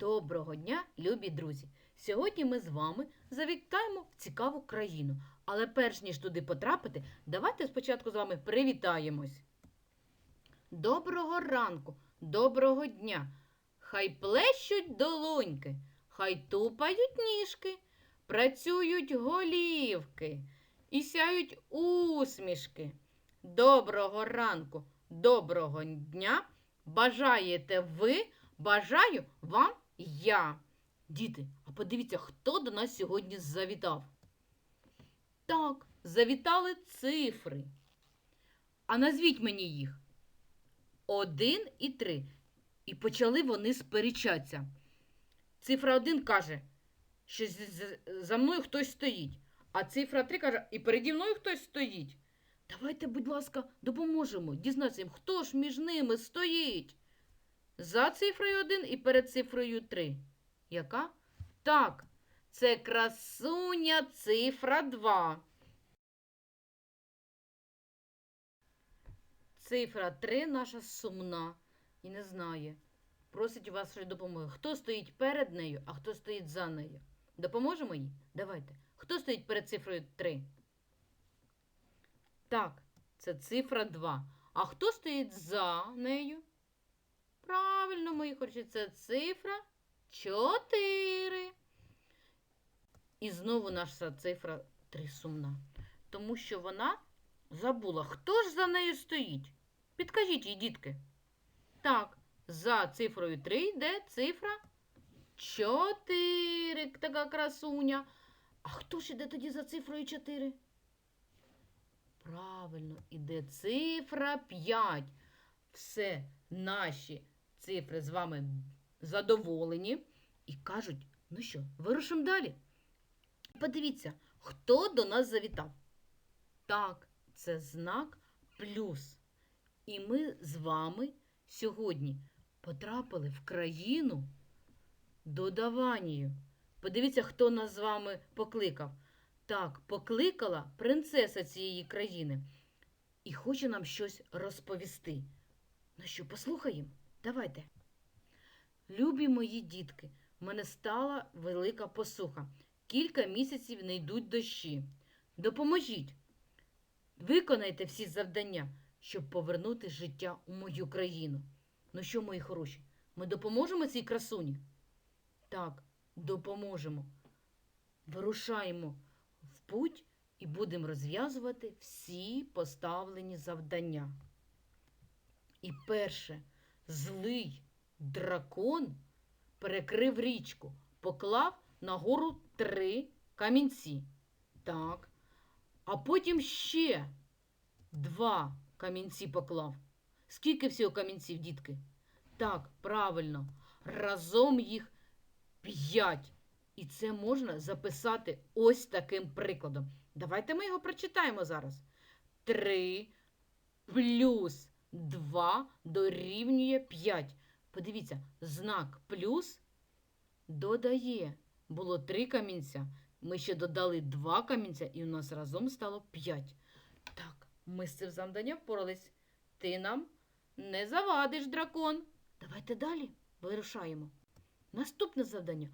Доброго дня, любі друзі! Сьогодні ми з вами завітаємо в цікаву країну. Але перш ніж туди потрапити, давайте спочатку з вами привітаємось. Доброго ранку, доброго дня! Хай плещуть долоньки, хай тупають ніжки, працюють голівки і сяють усмішки. Доброго ранку, доброго дня! Бажаєте ви, бажаю вам я. Діти, а подивіться, хто до нас сьогодні завітав. Так, завітали цифри. А назвіть мені їх. Один і три. І почали вони сперечатися. Цифра один каже, що за мною хтось стоїть. А цифра три каже, і переді мною хтось стоїть. Давайте, будь ласка, допоможемо дізнатися їм, хто ж між ними стоїть. За цифрою 1 і перед цифрою 3. Яка? Так, це красуня цифра 2. Цифра 3 наша сумна і не знає. Просить у вас допомоги. Хто стоїть перед нею, а хто стоїть за нею? Допоможемо їй? Давайте. Хто стоїть перед цифрою 3? Так, це цифра 2. А хто стоїть за нею? Правильно, мої хороші, це цифра 4. І знову наша цифра 3 сумна. Тому що вона забула, хто ж за нею стоїть. Підкажіть їй, дітки. Так, за цифрою 3 йде цифра 4. Така красуня. А хто ж іде тоді за цифрою 4? Правильно, іде цифра 5. Все, наші цифри з вами задоволені і кажуть, ну що, вирушимо далі. Подивіться, хто до нас завітав. Так, це знак плюс. І ми з вами сьогодні потрапили в країну додаванію. Подивіться, хто нас з вами покликав. Так, покликала принцеса цієї країни і хоче нам щось розповісти. Ну що, послухаємо? Давайте. Любі мої дітки, в мене стала велика посуха. Кілька місяців не йдуть дощі. Допоможіть. Виконайте всі завдання, щоб повернути життя у мою країну. Ну що, мої хороші, ми допоможемо цій красуні? Так, допоможемо. Вирушаємо в путь і будемо розв'язувати всі поставлені завдання. І перше, злий дракон перекрив річку, поклав на гору три камінці. Так. А потім ще два камінці поклав. Скільки всього камінців, дітки? Так, правильно. Разом їх п'ять. І це можна записати ось таким прикладом. Давайте ми його прочитаємо зараз. 3 плюс 2 дорівнює 5. Подивіться, знак плюс додає. Було 3 камінця. Ми ще додали 2 камінця, і у нас разом стало 5. Так, ми з цим завданням впорались. Ти нам не завадиш, дракон. Давайте далі вирушаємо. Наступне завдання.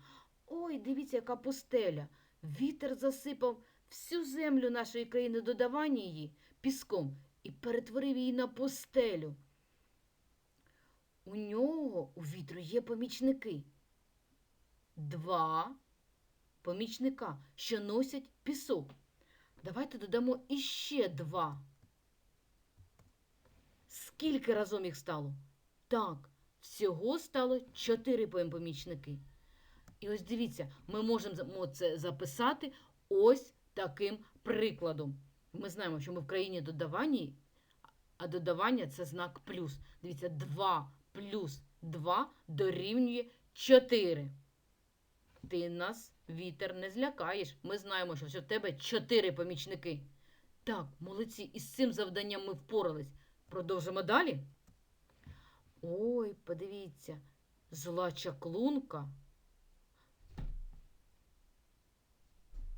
Ой, дивіться, яка пустеля. Вітер засипав всю землю нашої країни додавання її піском і перетворив її на пустелю. У нього у вітру є помічники. Два помічника, що носять пісок. Давайте додамо іще два. Скільки разом їх стало? Так, всього стало чотири помічники. І ось дивіться, ми можемо це записати ось таким прикладом. Ми знаємо, що ми в країні додавання, а додавання це знак плюс. Дивіться, 2 плюс 2 дорівнює 4. Ти нас, вітер, не злякаєш. Ми знаємо, що в тебе 4 помічники. Так, молодці, із цим завданням ми впорались. Продовжимо далі. Ой, подивіться, зла чаклунка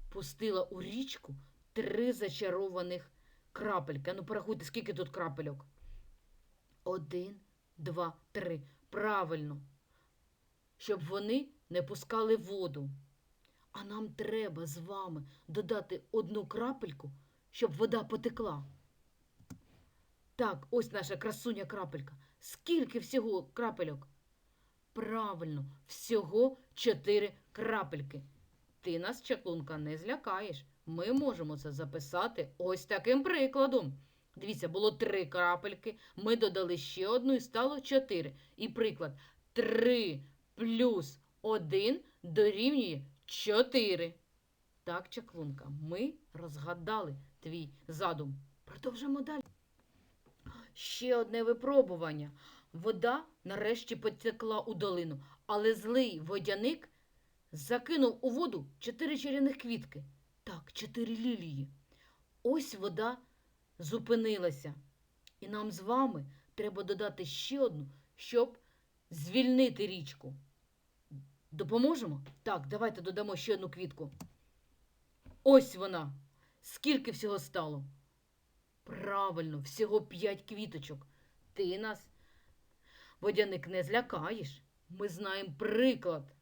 пустила у річку три зачарованих крапельки. Ну, порахуйте, скільки тут крапельок. Один, два, три. Правильно. щоб вони не пускали воду. А нам треба з вами додати одну крапельку, щоб вода потекла. Так, ось наша красуня крапелька. Скільки всього крапельок? Правильно, всього чотири крапельки. Ти нас, чаклунка, не злякаєш. Ми можемо це записати ось таким прикладом. Дивіться, було три крапельки, ми додали ще одну і стало чотири. І приклад 3 плюс 1 дорівнює 4. Так, чаклунка, ми розгадали твій задум. Продовжимо далі. Ще одне випробування. Вода нарешті потекла у долину, але злий водяник закинув у воду чотири чарівних квітки. Так, чотири лілії. Ось вода зупинилася. І нам з вами треба додати ще одну, щоб звільнити річку. Допоможемо? Так, давайте додамо ще одну квітку. Ось вона. Скільки всього стало? Правильно, всього п'ять квіточок. Ти нас, водяник, не злякаєш. Ми знаємо приклад.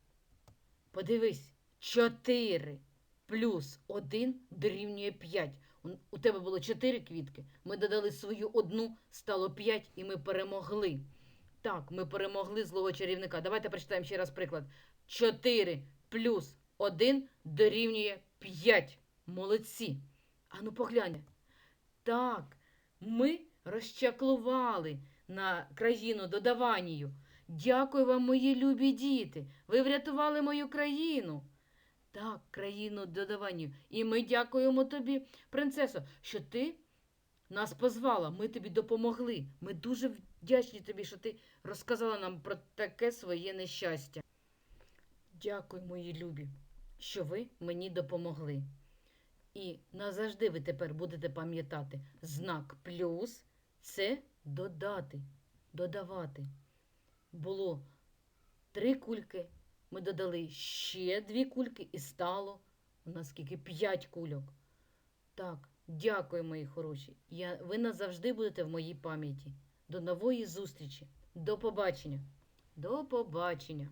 Подивись, 4 плюс 1 дорівнює 5. У- тебе було 4 квітки. Ми додали свою одну, стало 5, і ми перемогли. Так, ми перемогли злого чарівника. Давайте прочитаємо ще раз приклад. 4 плюс 1 дорівнює 5. Молодці. Ану поглянь. Так, ми розчаклували на країну додаванію. Дякую вам, мої любі діти. Ви врятували мою країну. Так, країну додаванню. І ми дякуємо тобі, принцесо, що ти нас позвала. Ми тобі допомогли. Ми дуже вдячні тобі, що ти розказала нам про таке своє нещастя. Дякую, мої любі, що ви мені допомогли. І назавжди ви тепер будете пам'ятати, знак плюс це додати, додавати. Було три кульки, ми додали ще дві кульки і стало у нас скільки п'ять кульок. Так, дякую, мої хороші. Я, ви назавжди будете в моїй пам'яті. До нової зустрічі. До побачення. До побачення.